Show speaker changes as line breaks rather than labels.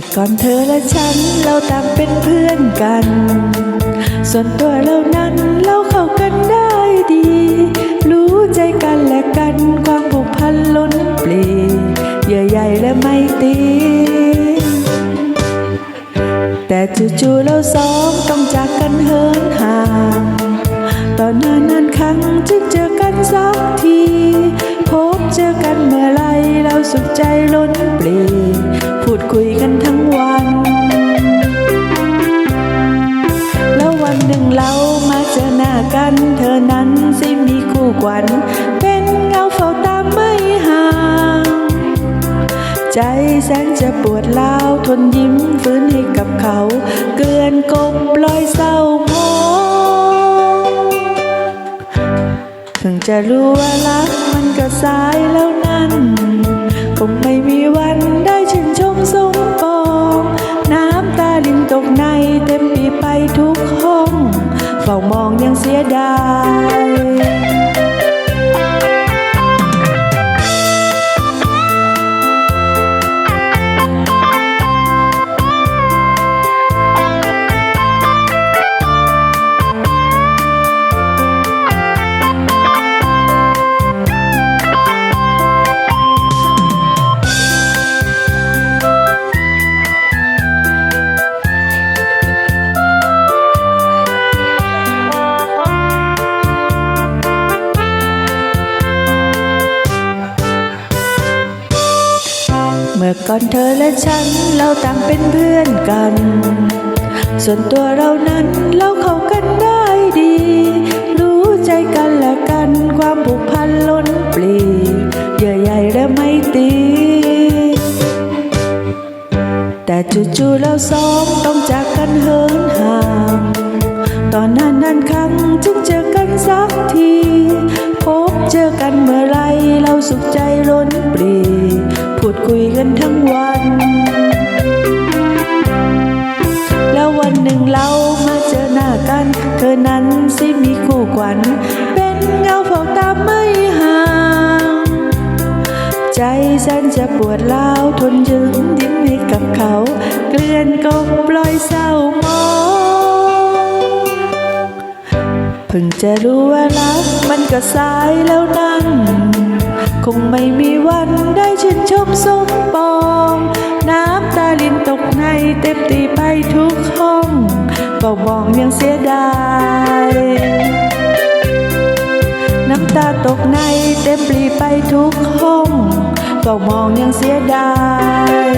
มื่อก่อนเธอและฉันเราต่างเป็นเพื่อนกัน ส่วนตัวเรานั้นเราเข้ากันได้ดี รู้ใจกันและกันความผูกพันล้นปลีเยื่อใยและไม่ตีแต่จู่ๆเราสองต้องจากกันเหินห่าง ตอนนั้นนั้นครั้งจึงเจอกันสักที พบเจอกันเมื่อไรเราสุขใจล้นปลีพูดคุย กัน เธอนั้นสิมีคู่กวันเป็นเงาเฝ้าตามไม่ห่าง ใจแสนจะปวดร้าวทนยิ้มฟื้นให้กับเขา เกือนกบปล่อยเศร้าหมองถึงจะรู้ว่ารักมันก็สายแล้วนั้น เสียดาย มื่อก่อนเธอและฉันเราต่างเป็นเพื่อนกัน ส่วนตัวเรานั้นเราเข้ากันได้ดี รู้ใจกันและกันความผูกพันล้นปลีเยื่อใยและไม่ตีแต่จู่ๆเราสองต้องจาก ทั้งวัน แล้ววันหนึ่งเรามาเจอหน้ากัน เธอนั้นสิมีคู่ขวัญ เป็นเงาเฝ้าตามไม่ห่าง ใจแสนจะปวดร้าวทนยืนยิ้มให้กับเขา เกลื่อนกบปล่อยเศร้ามองเพิ่งจะรู้ว่ารักมันก็สายแล้วนั้นคงไม่มีวันได้ช ก็มองยังเสียดายน้ำตาตกในเต็มปลีไปทุกห้อง ก็มองยังเสียดาย